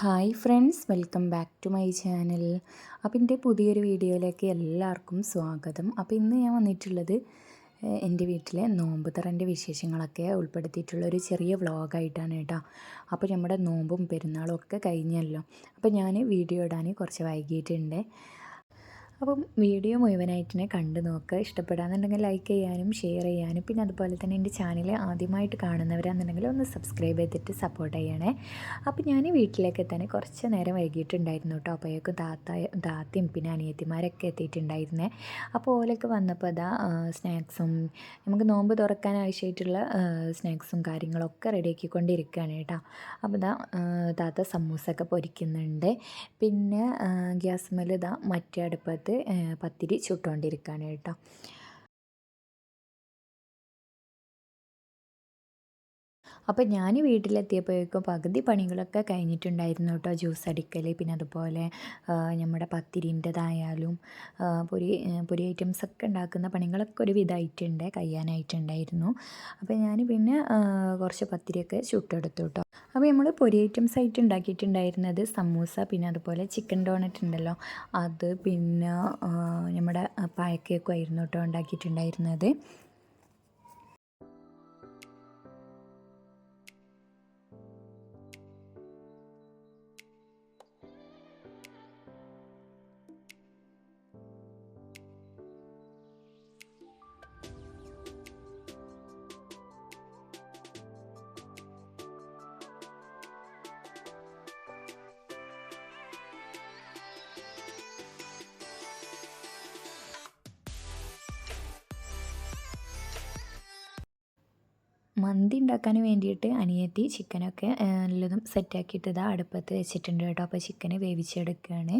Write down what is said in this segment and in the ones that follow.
Hi friends welcome back to my channel അപ്പോൾ എന്റെ പുതിയൊരു വീഡിയോയിലേക്ക് എല്ലാവർക്കും സ്വാഗതം. അപ്പോൾ ഇന്ന് ഞാൻ വന്നിട്ടുള്ളത് എന്റെ വീട്ടിലെ നോമ്പ് തറന്റെ വിശേഷങ്ങളൊക്കെ ഉൾപ്പെടുത്തിയിട്ടുള്ള ഒരു ചെറിയ വ്ളോഗായിട്ടാണ് കേട്ടോ. അപ്പോൾ നമ്മുടെ നോമ്പും പെരുന്നാളും ഒക്കെ കഴിഞ്ഞല്ലോ. അപ്പോൾ ഞാൻ വീഡിയോ ഇടാൻ കുറച്ച് വൈകിയിട്ടുണ്ട്. അപ്പം വീഡിയോ മുഴുവനായിട്ടിനെ കണ്ടു നോക്കുക ഇഷ്ടപ്പെടാന്നുണ്ടെങ്കിൽ ലൈക്ക് ചെയ്യാനും ഷെയർ ചെയ്യാനും പിന്നെ അതുപോലെ തന്നെ എന്റെ ചാനൽ ആദ്യമായിട്ട് കാണുന്നവരാണെന്നുണ്ടെങ്കിൽ ഒന്ന് സബ്സ്ക്രൈബ് ചെയ്തിട്ട് സപ്പോർട്ട് ചെയ്യണേ. അപ്പോൾ ഞാൻ വീട്ടിലേക്ക് എത്താൻ കുറച്ച് നേരം വൈകിട്ടുണ്ടായിരുന്നു കേട്ടോ. അപ്പോഴേക്കും താത്ത താത്തയും പിന്നെ അനിയത്തിമാരൊക്കെ എത്തിയിട്ടുണ്ടായിരുന്നേ. അപ്പോൾ ഓലൊക്കെ വന്നപ്പോൾ അതാ സ്നാക്സും നമുക്ക് നോമ്പ് തുറക്കാൻ ആവശ്യമായിട്ടുള്ള സ്നാക്സും കാര്യങ്ങളൊക്കെ റെഡിയാക്കിക്കൊണ്ടിരിക്കുകയാണ് കേട്ടോ. അപ്പോൾ ഇതാ താത്ത സമൂസൊക്കെ പൊരിക്കുന്നുണ്ട്. പിന്നെ ഗ്യാസ് മേലിതാ മറ്റേ അടുപ്പത്ത് പത്തിരി ചുട്ടുകൊണ്ടിരിക്കുകയാണ് കേട്ടോ അപ്പോൾ ഞാൻ വീട്ടിലെത്തിയപ്പോഴേക്കും പകുതി പണികളൊക്കെ കഴിഞ്ഞിട്ടുണ്ടായിരുന്നു കേട്ടോ. ജ്യൂസ് അടിക്കൽ പിന്നെ അതുപോലെ നമ്മുടെ പത്തിരിന്റെതായാലും പൊരി പൊരി ഐറ്റംസ് ഒക്കെ ഉണ്ടാക്കുന്ന പണികളൊക്കെ ഒരു വിധമായിട്ടുണ്ട് കഴിയാനായിട്ടുണ്ടായിരുന്നു. അപ്പോൾ ഞാൻ പിന്നെ കുറച്ച് പത്തിരിയൊക്കെ ചുട്ടെടുത്തു കേട്ടോ. അപ്പോൾ നമ്മൾ പൊരി ഐറ്റംസ് ആയിട്ട് ഉണ്ടാക്കിയിട്ടുണ്ടായിരുന്നത് സമൂസ പിന്നെ അതുപോലെ ചിക്കൻ ഡോണറ്റ് ഉണ്ടല്ലോ അത് പിന്നെ നമ്മുടെ പായക്കേക്കും ആയിരുന്നു കേട്ടോ ഉണ്ടാക്കിയിട്ടുണ്ടായിരുന്നത്. മന്തി ഉണ്ടാക്കാൻ വേണ്ടിയിട്ട് അനിയത്തി ചിക്കനൊക്കെ നല്ലതും സെറ്റാക്കിയിട്ട് ഇതാ അടുപ്പത്ത് വെച്ചിട്ടുണ്ട് കേട്ടോ. അപ്പോൾ ചിക്കന് വേവിച്ചെടുക്കുകയാണ്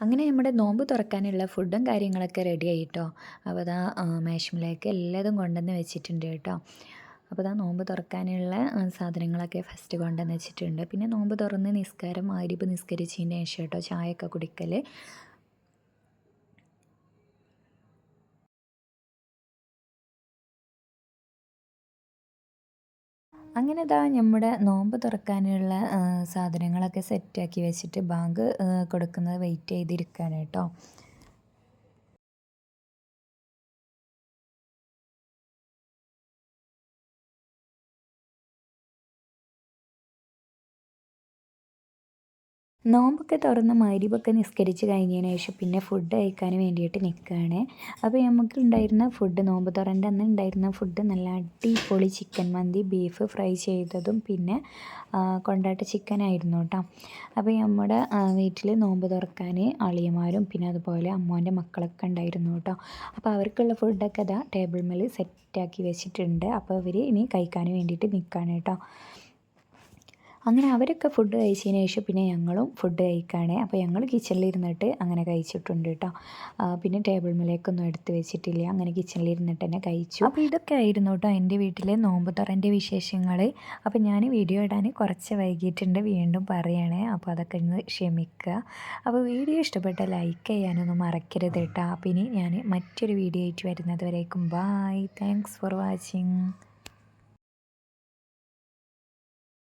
അങ്ങനെ നമ്മുടെ നോമ്പ് തുറക്കാനുള്ള ഫുഡും കാര്യങ്ങളൊക്കെ റെഡി ആയിട്ടോ. അപ്പോൾ അതാ മേശമിലേക്ക് എല്ലാതും കൊണ്ടുവന്ന് വെച്ചിട്ടുണ്ട് കേട്ടോ. അപ്പോൾ അതാ നോമ്പ് തുറക്കാനുള്ള സാധനങ്ങളൊക്കെ ഫസ്റ്റ് കൊണ്ടുവന്ന് വെച്ചിട്ടുണ്ട്. പിന്നെ നോമ്പ് തുറന്ന് നിസ്കാരം ആരിപ്പ് നിസ്കരിച്ചതിന് ശേഷം കേട്ടോ ചായയൊക്കെ കുടിക്കൽ അങ്ങനെ ഇതാ നമ്മുടെ നോമ്പ് തുറക്കാനുള്ള സാധനങ്ങളൊക്കെ സെറ്റാക്കി വെച്ചിട്ട് ബാങ്ക് കൊടുക്കുന്നത് വെയിറ്റ് ചെയ്തിരിക്കുകയാണ് നോമ്പൊക്കെ തുറന്ന് മരിവൊക്കെ നിസ്കരിച്ച് കഴിഞ്ഞതിന് ശേഷം പിന്നെ ഫുഡ് കഴിക്കാൻ വേണ്ടിയിട്ട് നിൽക്കുകയാണ് അപ്പോൾ നമുക്ക് ഉണ്ടായിരുന്ന ഫുഡ് നോമ്പ് തുറന്റെ അന്ന് ഉണ്ടായിരുന്ന ഫുഡ് നല്ല അടിപൊളി ചിക്കൻ മന്തി ബീഫ് ഫ്രൈ ചെയ്തതും പിന്നെ കൊണ്ടാട്ട ചിക്കൻ ആയിരുന്നു കേട്ടോ അപ്പോൾ നമ്മുടെ വീട്ടിൽ നോമ്പ് തുറക്കാൻ അളിയന്മാരും പിന്നെ അതുപോലെ അമ്മോന്റെ മക്കളൊക്കെ ഉണ്ടായിരുന്നു കേട്ടോ അപ്പോൾ അവർക്കുള്ള ഫുഡൊക്കെ അതാ ടേബിൾ മേൽ സെറ്റാക്കി വെച്ചിട്ടുണ്ട്. അപ്പോൾ അവർ ഇനി കഴിക്കാൻ വേണ്ടിയിട്ട് നിൽക്കുകയാണ് കേട്ടോ അങ്ങനെ അവരൊക്കെ ഫുഡ് കഴിച്ചതിന് ശേഷം പിന്നെ ഞങ്ങളും ഫുഡ് കഴിക്കുകയാണ് അപ്പോൾ ഞങ്ങൾ കിച്ചണിൽ ഇരുന്നിട്ട് അങ്ങനെ കഴിച്ചിട്ടുണ്ട് കേട്ടോ പിന്നെ ടേബിൾ മേലേക്കൊന്നും എടുത്ത് വെച്ചിട്ടില്ല. അങ്ങനെ കിച്ചണിൽ ഇരുന്നിട്ട് തന്നെ കഴിച്ചു. അപ്പോൾ ഇതൊക്കെ ആയിരുന്നു കേട്ടോ എന്റെ വീട്ടിലെ നോമ്പ് തുറന്റെ വിശേഷങ്ങൾ അപ്പോൾ ഞാൻ വീഡിയോ ഇടാൻ കുറച്ച് വൈകിയിട്ടുണ്ട്. വീണ്ടും പറയണേ. അപ്പോൾ അതൊക്കെ ഒന്ന് ക്ഷമിക്കുക അപ്പോൾ വീഡിയോ ഇഷ്ടപ്പെട്ട ലൈക്ക് ചെയ്യാനൊന്നും മറക്കരുത് കേട്ടോ അപ്പോൾ ഇനി ഞാൻ മറ്റൊരു വീഡിയോ ആയിട്ട് വരുന്നത് വരേക്കും. Bye thanks for watching